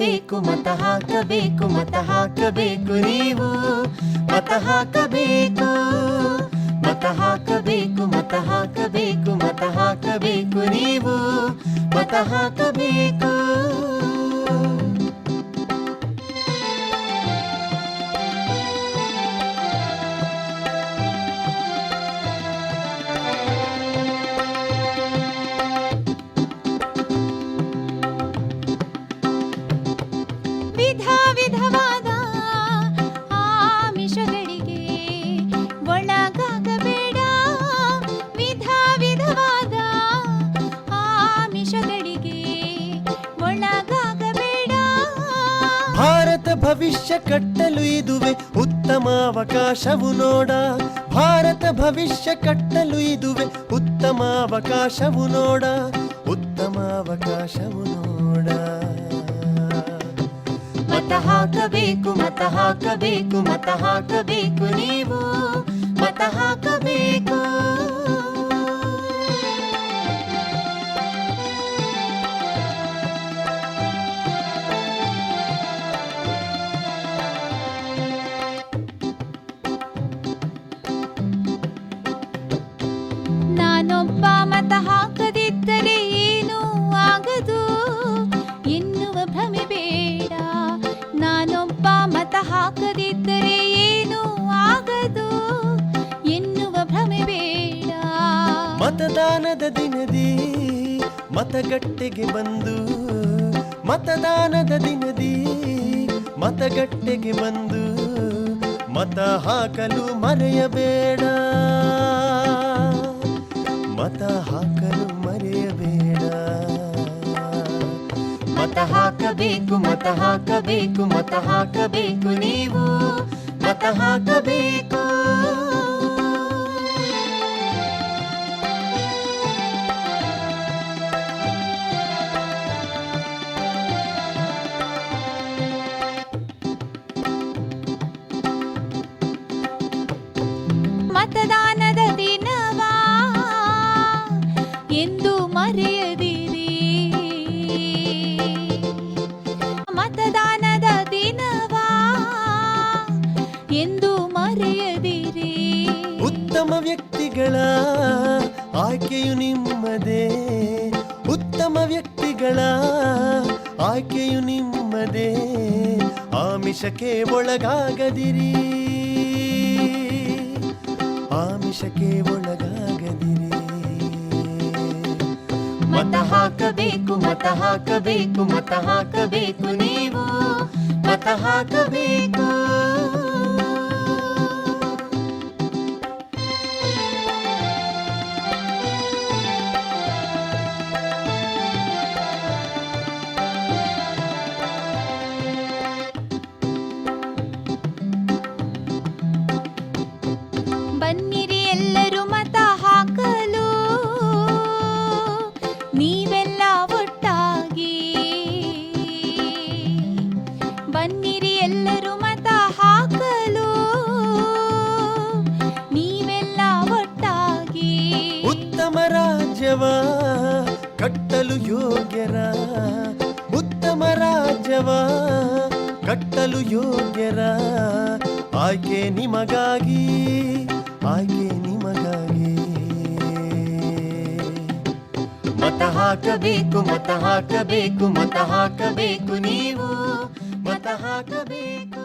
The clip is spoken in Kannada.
ಹಾಕಬೇಕು, ಮತ ಹಾಕಬೇಕು ಮತ ಹಾಕಬೇಕು ನೀವು. ಮತ ಹಾಕಬೇಕು ಮತ ಹಾಕಬೇಕು ಮತ ಹಾಕಬೇಕು ಮತ ಹಾಕಬೇಕು ನೀವು. ಮತ ಹಾಕಬೇಕು. ಭವಿಷ್ಯ ಕಟ್ಟಲು ಇದುವೆ ಉತ್ತಮ ಅವಕಾಶವು ನೋಡ ಭಾರತ ಭವಿಷ್ಯ ಕಟ್ಟಲು ಇದುವೆ ಉತ್ತಮ ಅವಕಾಶವು ನೋಡ ಉತ್ತಮ ಅವಕಾಶವು ನೋಡ ಮತ ಹಾಕಬೇಕು ಮತ ಹಾಕಬೇಕು ಮತ ಹಾಕಬೇಕು ನೀವು ಮತ ಹಾಕಬೇಕು ಮತ ಹಾಕದಿದ್ದರೆ ಏನೂ ಆಗದು. ಎನ್ನುವ ಭ್ರಮೆ ಬೇಡ. ನಾನೊಬ್ಬ ಮತ ಹಾಕದಿದ್ದರೆ ಏನೂ ಆಗದು. ಎನ್ನುವ ಭ್ರಮೆ ಬೇಡ. ಮತದಾನದ ದಿನದಿ ಮತಗಟ್ಟೆಗೆ ಬಂದು. ಮತದಾನದ ದಿನದಿ ಮತಗಟ್ಟೆಗೆ ಬಂದು. ಮತ ಹಾಕಲು ಮರೆಯಬೇಡ. ಮತ ಹಾಕಲು ಮರೆಯಬೇಡ ಮತ ಹಾಕಬೇಕು ಮತ ಹಾಕಬೇಕು ಮತ ಹಾಕಬೇಕು ನೀವು ಮತ ಹಾಕಬೇಕು ಮತದಾನದ ಮರೆಯದಿರಿ ಮತದಾನದ ದಿನವಾ ಎಂದು ಮರೆಯದಿರಿ. ಉತ್ತಮ ವ್ಯಕ್ತಿಗಳ ಆಯ್ಕೆಯು ನಿಮ್ಮದೇ. ಉತ್ತಮ ವ್ಯಕ್ತಿಗಳ ಆಯ್ಕೆಯು ನಿಮ್ಮದೇ. ಆಮಿಷಕ್ಕೆ ಒಳಗಾಗದಿರಿ. ಆಮಿಷಕ್ಕೆ ಒಳಗಾಗದಿರಿ ಮತ ಹಾಕಬೇಕು ಮತ ಹಾಕಬೇಕು ಮತ ಹಾಕಬೇಕು ನೀವು. ಮತ ಹಾಕಬೇಕು. ಎಲ್ಲರೂ ಮತ ಹಾಕಲು. ನೀವೆಲ್ಲ ಒಟ್ಟಾಗಿ. ಉತ್ತಮ ರಾಜ್ಯವ ಕಟ್ಟಲು ಯೋಗ್ಯರ. ಉತ್ತಮ ರಾಜ್ಯವ ಕಟ್ಟಲು ಯೋಗ್ಯರ. ಆಯ್ಕೆ ನಿಮಗಾಗಿ ಆಯ್ಕೆ ನಿಮಗಾಗಿ. ಮತ ಹಾಕಬೇಕು ಮತ ಹಾಕಬೇಕು ಮತ ಹಾಕಬೇಕು ನೀವು. ಮತ ಹಾಕಬೇಕು